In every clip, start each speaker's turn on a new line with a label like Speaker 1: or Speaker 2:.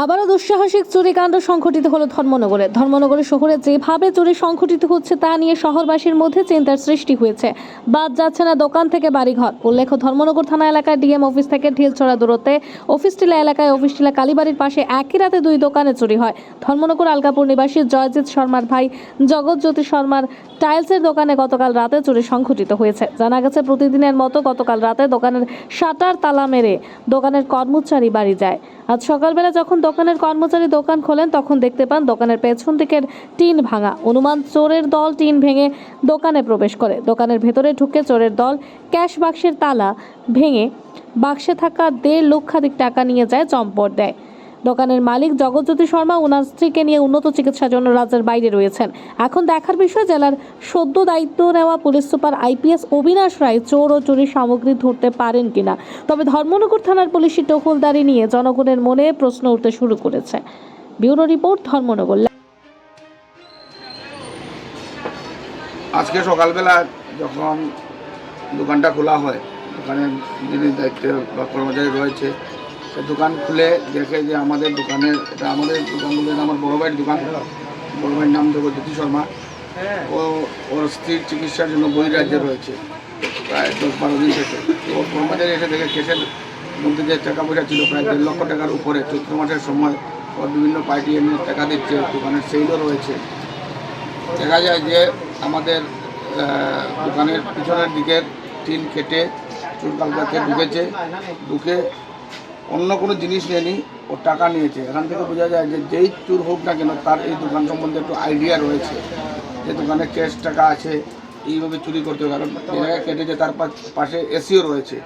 Speaker 1: আবারও দুঃসাহসিক চুরিকাণ্ড সংঘটিত হলো ধর্মনগরে। ধর্মনগরে শহরে যেভাবে চুরি সংঘটিত হচ্ছে তা নিয়ে শহরবাসীর মধ্যে চিন্তার সৃষ্টি হয়েছে। বাদ যাচ্ছে না দোকান থেকে বাড়িঘর। উল্লেখ্য ধর্মনগর থানা এলাকায় ডিএম অফিস থেকে ঢিলছড়া দূরত্বে অফিসটিলা এলাকায় অফিসটিলা কালীবাড়ির পাশে একই রাতে দুই দোকানে চুরি হয়। ধর্মনগর আলকাপুর নিবাসী জয়জিৎ শর্মার ভাই জগৎজ্যোতি শর্মার টাইলসের দোকানে গতকাল রাতে চুরি সংঘটিত হয়েছে। জানা গেছে, প্রতিদিনের মতো গতকাল রাতে দোকানের শাটার তালা মেরে দোকানের কর্মচারী বাড়ি যায়। আজ সকালবেলা যখন দোকানের কর্মচারী দোকান খোলেন, তখন দেখতে পান দোকানের পেছন দিকের টিন ভাঙা। অনুমান, চোরের দল টিন ভেঙে দোকানে প্রবেশ করে। দোকানের ভেতরে ঢুকে চোরের দল ক্যাশ বাক্সের তালা ভেঙে বাক্সে থাকা দেড় লক্ষাধিক টাকা নিয়ে যায় চম্পট দেয়। দোকানের মালিক জগৎজ্যোতি শর্মা ওনার স্ত্রীকে নিয়ে উন্নত চিকিৎসার জন্য রাজ্যের বাইরে রয়েছেন। এখন দেখার বিষয়, জেলার সদ্য দায়িত্ব নেওয়া police super IPS Abinash Roy চোর ও চুরির সামগ্রী ধরতে পারেন কিনা? তবে ধর্মনগর থানার পুলিশি টহলদারি নিয়ে জনগণের মনে প্রশ্ন উঠতে শুরু করেছে। Bureau report, Dharmanagar.
Speaker 2: আজকে সকালবেলা যখন দোকানটা খোলা হয়, দোকানের যিনি দায়িত্বে বা কর্মচারী রয়েছে সে দোকান খুলে দেখে যে আমাদের দোকানের, এটা আমাদের দোকান বলতে আমার বড় ভাইয়ের দোকান। বড় ভাইয়ের নাম জগজ্যোতি শর্মা। ও, ওর স্ত্রীর চিকিৎসার জন্য বহিরাজ্যে রয়েছে প্রায় দশ বারো দিন থেকে। ওর কর্মচারী এসে দেখে কেসের মধ্যে যে টাকা পয়সা ছিল, প্রায় দেড় লক্ষ টাকার উপরে চৈত্র মাসের সময় ওর বিভিন্ন পার্টি এমনি টাকা দিচ্ছে, দোকানের সেইলও রয়েছে। দেখা যায় যে আমাদের দোকানের পিছনের দিকের টিন কেটে চুর কালকাতে ঢুকেছে। ঢুকে অন্য কোনো জিনিস নেয়নি, ও টাকা নিয়েছে। এখান থেকে বোঝা যায় যে যেই চুর হোক না কেন, তার এই দোকান সম্বন্ধে একটু আইডিয়া রয়েছে। যে দোকানে ক্যাশ টাকা আছে, এইভাবে চুরি করতে কারণ জায়গায় কেটেছে, তার পাশে এসিও রয়েছে।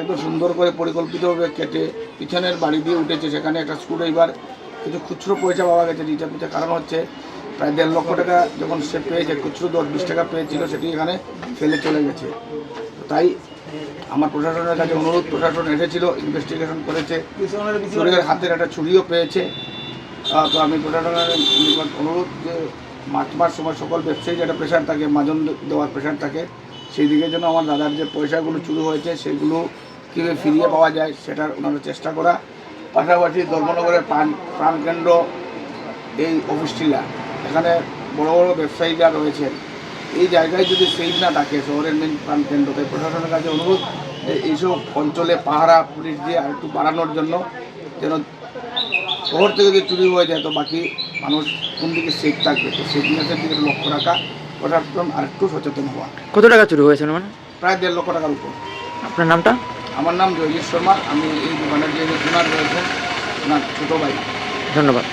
Speaker 2: এত সুন্দর করে পরিকল্পিতভাবে কেটে পিছনের বাড়ি দিয়ে উঠেছে। সেখানে একটা স্ক্রু ড্রাইভার কিছু খুচরো পয়সা পাওয়া গেছে যেটা পিছনে কারণ হচ্ছে, প্রায় দেড় লক্ষ টাকা যখন সে পেয়েছে, খুচরো দশ বিশ টাকা পেয়েছিল, সেটি এখানে ফেলে চলে গেছে। তাই আমার প্রশাসনের কাছে অনুরোধ, প্রশাসন এসেছিল ইনভেস্টিগেশন করেছে চোরের হাতের একটা ছুরিও পেয়েছে। তো আমি প্রশাসনের অনুরোধ যে মার্চ মাস সময় সকল ব্যবসায়ী একটা প্রেশার থাকে, মাজন দেওয়ার প্রেশার থাকে, সেই দিকের জন্য আমার দাদার যে পয়সাগুলো চুরি হয়েছে, সেগুলো কীভাবে ফিরিয়ে পাওয়া যায়, সেটার ওনারা চেষ্টা করা। পাশাপাশি ধর্মনগরের প্রাণ প্রাণকেন্দ্র, এই অফিসটিলা এখানে বড় বড় ব্যবসায়ীরা রয়েছেন। এই জায়গায় যদি সেইফ না থাকে শহরের মেন প্রাণ কেন্দ্রতে প্রশাসনের কাছে অনুরোধ এইসব অঞ্চলে পাহারা পুলিশ দিয়ে আর একটু বাড়ানোর জন্য যেন শহর থেকে যদি চুরি হয়ে যায় তো বাকি মানুষ কোন দিকে সেফ থাকবে? তো সেফনেসের দিকে লক্ষ্য রাখা প্রশাসন আর একটু সচেতন হওয়া।
Speaker 3: কত টাকা চুরি হয়েছে মানে?
Speaker 2: প্রায় দেড় লক্ষ টাকার উপর।
Speaker 3: আপনার নামটা?
Speaker 2: আমার নাম জয়জিৎ শর্মা আমি এই দোকানের যে ওনার রয়েছেন ওনার ছোটো ভাই।
Speaker 3: ধন্যবাদ।